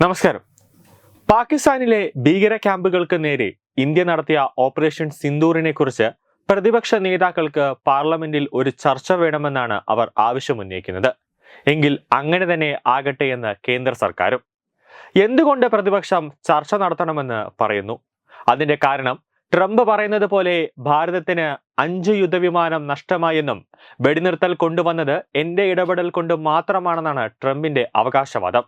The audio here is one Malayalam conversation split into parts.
നമസ്കാരം. പാകിസ്ഥാനിലെ ഭീകര ക്യാമ്പുകൾക്ക് നേരെ ഇന്ത്യ നടത്തിയ ഓപ്പറേഷൻ സിന്ദൂറിനെ കുറിച്ച് പ്രതിപക്ഷ നേതാക്കൾക്ക് പാർലമെന്റിൽ ഒരു ചർച്ച വേണമെന്നാണ് അവർ ആവശ്യമുന്നയിക്കുന്നത്. എങ്കിൽ അങ്ങനെ തന്നെ ആകട്ടെ എന്ന് കേന്ദ്ര സർക്കാരും. എന്തുകൊണ്ട് പ്രതിപക്ഷം ചർച്ച നടത്തണമെന്ന് പറയുന്നു? അതിന്റെ കാരണം ട്രംപ് പറയുന്നത് പോലെ ഭാരതത്തിന് അഞ്ച് യുദ്ധവിമാനം നഷ്ടമായെന്നും വെടിനിർത്തൽ കൊണ്ടുവന്നത് എന്റെ ഇടപെടൽ കൊണ്ട് മാത്രമാണെന്നാണ് ട്രംപിന്റെ അവകാശവാദം.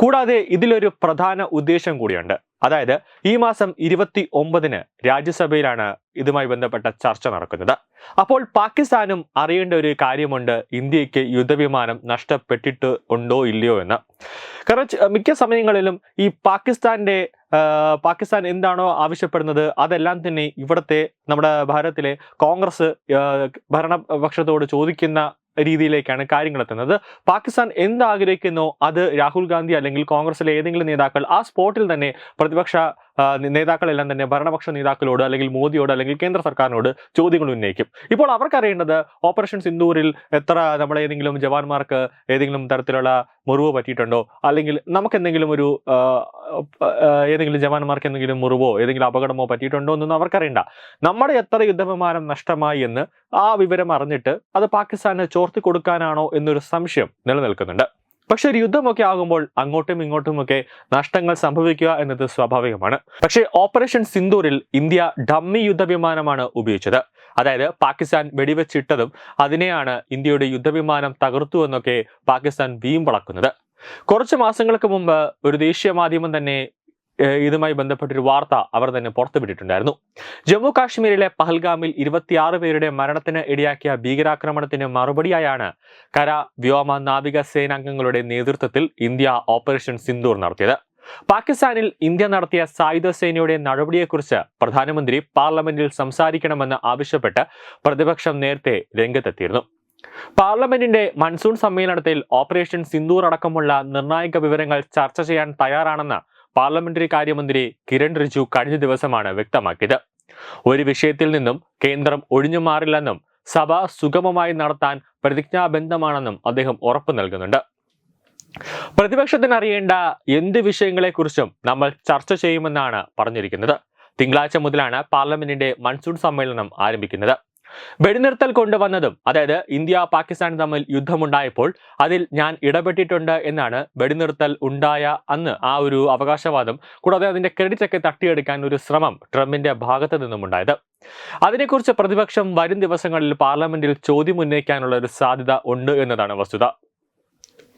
കൂടാതെ ഇതിലൊരു പ്രധാന ഉദ്ദേശം കൂടിയുണ്ട്. അതായത് ഈ മാസം ഇരുപത്തി ഒമ്പതിന് രാജ്യസഭയിലാണ് ഇതുമായി ബന്ധപ്പെട്ട ചർച്ച നടക്കുന്നത്. അപ്പോൾ പാകിസ്ഥാനും അറിയേണ്ട ഒരു കാര്യമുണ്ട്. ഇന്ത്യയ്ക്ക് യുദ്ധവിമാനം നഷ്ടപ്പെട്ടിട്ട് ഉണ്ടോ ഇല്ലയോ എന്ന്. കാരണം മിക്ക സമയങ്ങളിലും ഈ പാകിസ്ഥാന്റെ പാകിസ്ഥാൻ എന്താണോ ആവശ്യപ്പെടുന്നത് അതെല്ലാം തന്നെ ഇവിടുത്തെ നമ്മുടെ ഭാരതത്തിലെ കോൺഗ്രസ് ഭരണപക്ഷത്തോട് ചോദിക്കുന്ന രീതിയിലേക്കാണ് കാര്യങ്ങൾ എത്തുന്നത് പാകിസ്ഥാൻ എന്താഗ്രഹിക്കുന്നോ? അത് രാഹുൽ ഗാന്ധി അല്ലെങ്കിൽ കോൺഗ്രസിലെ ഏതെങ്കിലും നേതാക്കൾ ആ സ്പോട്ടിൽ തന്നെ പ്രതിപക്ഷ നേതാക്കളെല്ലാം തന്നെ ഭരണപക്ഷ നേതാക്കളോട് അല്ലെങ്കിൽ മോദിയോട് അല്ലെങ്കിൽ കേന്ദ്ര സർക്കാരിനോട് ചോദ്യങ്ങൾ ഉന്നയിക്കും. ഇപ്പോൾ അവർക്കറിയേണ്ടത് ഓപ്പറേഷൻ സിന്ദൂരിൽ എത്ര നമ്മളേതെങ്കിലും ജവാന്മാർക്ക് ഏതെങ്കിലും തരത്തിലുള്ള മുറിവ് പറ്റിയിട്ടുണ്ടോ? അല്ലെങ്കിൽ നമുക്ക് എന്തെങ്കിലും ഒരു ഏതെങ്കിലും ജവാന്മാർക്ക് എന്തെങ്കിലും മുറിവോ ഏതെങ്കിലും അപകടമോ പറ്റിയിട്ടുണ്ടോ എന്നൊന്നും അവർക്കറിയണ്ട. നമ്മുടെ എത്ര യുദ്ധവിമാനം നഷ്ടമായി എന്ന് ആ വിവരം അറിഞ്ഞിട്ട് അത് പാകിസ്ഥാന് ചോർത്തി കൊടുക്കാനാണോ എന്നൊരു സംശയം നിലനിൽക്കുന്നുണ്ട്. പക്ഷെ ഒരു യുദ്ധമൊക്കെ ആകുമ്പോൾ അങ്ങോട്ടും ഇങ്ങോട്ടുമൊക്കെ നഷ്ടങ്ങൾ സംഭവിക്കുക എന്നത് സ്വാഭാവികമാണ്. പക്ഷേ ഓപ്പറേഷൻ സിന്ദൂരിൽ ഇന്ത്യ ഡമ്മി യുദ്ധവിമാനമാണ് ഉപയോഗിച്ചത്. അതായത് പാകിസ്ഥാൻ വെടിവെച്ചിട്ടതും അതിനെയാണ് ഇന്ത്യയുടെ യുദ്ധവിമാനം തകർത്തു എന്നൊക്കെ പാകിസ്ഥാൻ വീമ്പളക്കുന്നത് കുറച്ച് മാസങ്ങൾക്ക് മുമ്പ് ഒരു ദേശീയ മാധ്യമം തന്നെ ഇതുമായി ബന്ധപ്പെട്ടൊരു വാർത്ത അവർ തന്നെ പുറത്തുവിട്ടിട്ടുണ്ടായിരുന്നു. ജമ്മു കാശ്മീരിലെ പഹൽഗാമിൽ ഇരുപത്തിയാറ് പേരുടെ മരണത്തിന് ഇടയാക്കിയ ഭീകരാക്രമണത്തിന് മറുപടിയായാണ് കര വ്യോമ നാവിക സേനാംഗങ്ങളുടെ നേതൃത്വത്തിൽ ഇന്ത്യ ഓപ്പറേഷൻ സിന്ദൂർ നടത്തിയത്. പാകിസ്ഥാനിൽ ഇന്ത്യ നടത്തിയ സായുധ സേനയുടെ നടപടിയെക്കുറിച്ച് പ്രധാനമന്ത്രി പാർലമെന്റിൽ സംസാരിക്കണമെന്ന് ആവശ്യപ്പെട്ട് പ്രതിപക്ഷം നേരത്തെ രംഗത്തെത്തിയിരുന്നു. പാർലമെന്റിന്റെ മൺസൂൺ സമ്മേളനത്തിൽ ഓപ്പറേഷൻ സിന്ദൂർ അടക്കമുള്ള നിർണായക വിവരങ്ങൾ ചർച്ച ചെയ്യാൻ തയ്യാറാണെന്ന് പാർലമെന്ററി കാര്യമന്ത്രി കിരൺ റിജു കഴിഞ്ഞ ദിവസമാണ് വ്യക്തമാക്കിയത്. ഒരു വിഷയത്തിൽ നിന്നും കേന്ദ്രം ഒഴിഞ്ഞു മാറില്ലെന്നും സഭ സുഗമമായി നടത്താൻ പ്രതിജ്ഞാബന്ധമാണെന്നും അദ്ദേഹം ഉറപ്പു നൽകുന്നുണ്ട്. പ്രതിപക്ഷത്തിന് അറിയേണ്ട എന്ത് വിഷയങ്ങളെക്കുറിച്ചും നമ്മൾ ചർച്ച ചെയ്യുമെന്നാണ് പറഞ്ഞിരിക്കുന്നത്. തിങ്കളാഴ്ച മുതലാണ് പാർലമെന്റിന്റെ മൺസൂൺ സമ്മേളനം ആരംഭിക്കുന്നത്. വെടിനിർത്തൽ കൊണ്ടുവന്നതും അതായത് ഇന്ത്യ പാകിസ്ഥാൻ തമ്മിൽ യുദ്ധമുണ്ടായപ്പോൾ അതിൽ ഞാൻ ഇടപെട്ടിട്ടുണ്ട് എന്നാണ് വെടിനിർത്തൽ ഉണ്ടായ അന്ന് ആ ഒരു അവകാശവാദം കൂടാതെ അതിന്റെ ക്രെഡിറ്റൊക്കെ തട്ടിയെടുക്കാൻ ഒരു ശ്രമം ട്രംപിന്റെ ഭാഗത്ത് നിന്നും ഉണ്ടായത് അതിനെക്കുറിച്ച് പ്രതിപക്ഷം വരും ദിവസങ്ങളിൽ പാർലമെന്റിൽ ചോദ്യം ഉന്നയിക്കാനുള്ള ഒരു സാധ്യത ഉണ്ട് എന്നതാണ് വസ്തുത.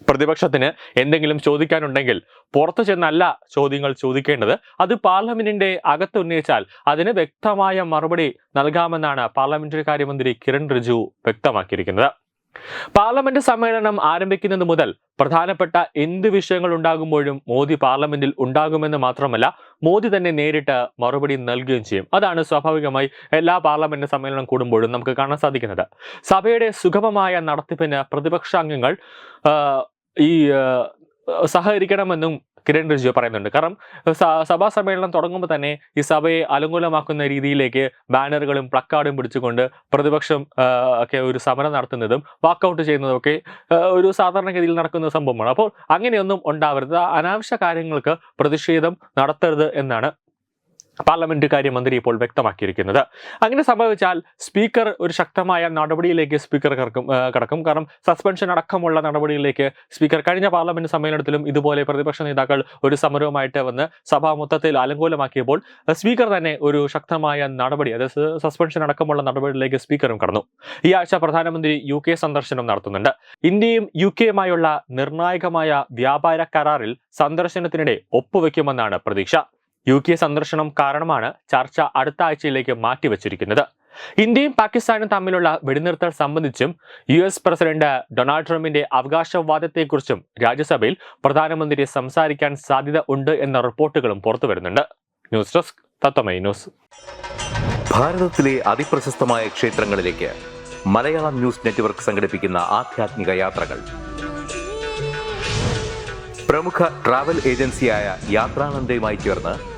പ്രതിപക്ഷത്തിന് എന്തെങ്കിലും ചോദിക്കാനുണ്ടെങ്കിൽ പുറത്തു ചെന്നല്ല ചോദ്യങ്ങൾ ചോദിക്കേണ്ടത്. അത് പാർലമെന്റിന്റെ അകത്ത് ഉന്നയിച്ചാൽ അതിന് വ്യക്തമായ മറുപടി നൽകാമെന്നാണ് പാർലമെന്ററി കാര്യമന്ത്രി കിരൺ റിജു വ്യക്തമാക്കിയിരിക്കുന്നത്. പാർലമെന്റ് സമ്മേളനം ആരംഭിക്കുന്നത് മുതൽ പ്രധാനപ്പെട്ട എന്ത് വിഷയങ്ങൾ ഉണ്ടാകുമ്പോഴും മോദി പാർലമെന്റിൽ ഉണ്ടാകുമെന്ന് മാത്രമല്ല മോദി തന്നെ നേരിട്ട് മറുപടി നൽകുകയും ചെയ്യും. അതാണ് സ്വാഭാവികമായി എല്ലാ പാർലമെന്റ് സമ്മേളനം കൂടുമ്പോഴും നമുക്ക് കാണാൻ സാധിക്കുന്നത്. സഭയുടെ സുഗമമായ നടത്തിപ്പിന് പ്രതിപക്ഷാംഗങ്ങൾ ഈ സഹകരിക്കണമെന്നും കിരൺ റിജിജു പറയുന്നുണ്ട്. കാരണം സഭാ സമ്മേളനം തുടങ്ങുമ്പോൾ തന്നെ ഈ സഭയെ അലങ്കുലമാക്കുന്ന രീതിയിലേക്ക് ബാനറുകളും പ്ലക്കാർഡും പിടിച്ചുകൊണ്ട് പ്രതിപക്ഷം ഒക്കെ ഒരു സമരം നടത്തുന്നതും വാക്കൗട്ട് ചെയ്യുന്നതും ഒക്കെ ഒരു സാധാരണഗതിയിൽ നടക്കുന്ന സംഭവമാണ്. അപ്പോൾ അങ്ങനെയൊന്നും ഉണ്ടാവരുത്. അനാവശ്യ കാര്യങ്ങൾക്ക് പ്രതിഷേധം നടത്തരുത് എന്നാണ് പാർലമെന്റ് കാര്യമന്ത്രി ഇപ്പോൾ വ്യക്തമാക്കിയിരിക്കുന്നത്. അങ്ങനെ സംഭവിച്ചാൽ സ്പീക്കർ ഒരു ശക്തമായ നടപടിയിലേക്ക് സ്പീക്കർ കടക്കും. കാരണം സസ്പെൻഷൻ അടക്കമുള്ള നടപടിയിലേക്ക് സ്പീക്കർ കഴിഞ്ഞ പാർലമെന്റ് സമ്മേളനത്തിലും ഇതുപോലെ പ്രതിപക്ഷ നേതാക്കൾ ഒരു സമരവുമായിട്ട് വന്ന് സഭ മൊത്തത്തിൽ അലങ്കോലമാക്കിയപ്പോൾ സ്പീക്കർ തന്നെ ഒരു ശക്തമായ നടപടി അതായത് സസ്പെൻഷൻ അടക്കമുള്ള നടപടിയിലേക്ക് സ്പീക്കറും കടന്നു. ഈ ആഴ്ച പ്രധാനമന്ത്രി യു കെ സന്ദർശനം നടത്തുന്നുണ്ട്. ഇന്ത്യയും യു കെയുമായുള്ള നിർണായകമായ വ്യാപാര കരാറിൽ സന്ദർശനത്തിനിടെ ഒപ്പുവെക്കുമെന്നാണ് പ്രതീക്ഷ. യു കെ സന്ദർശനം കാരണമാണ് ചർച്ച അടുത്ത ആഴ്ചയിലേക്ക് മാറ്റിവെച്ചിരിക്കുന്നത്. ഇന്ത്യയും പാകിസ്ഥാനും തമ്മിലുള്ള വെടിനിർത്തൽ സംബന്ധിച്ചും യു എസ് പ്രസിഡന്റ് ഡൊണാൾഡ് ട്രംപിന്റെ അവകാശവാദത്തെക്കുറിച്ചും രാജ്യസഭയിൽ പ്രധാനമന്ത്രി സംസാരിക്കാൻ സാധ്യത ഉണ്ട് എന്ന റിപ്പോർട്ടുകളും പുറത്തുവരുന്നുണ്ട് ന്യൂസ് ഡെസ്ക് തത്തമൈ ന്യൂസ്. ഭാരതത്തിലെ അതിപ്രശസ്തമായ ക്ഷേത്രങ്ങളിലേക്ക് മലയാളം ന്യൂസ് നെറ്റ്വർക്ക് സംഘടിപ്പിക്കുന്ന ആധ്യാത്മിക യാത്രകൾ. പ്രമുഖ ട്രാവൽ ഏജൻസിയായ യാത്രാനന്ദയുമായി ചേർന്ന്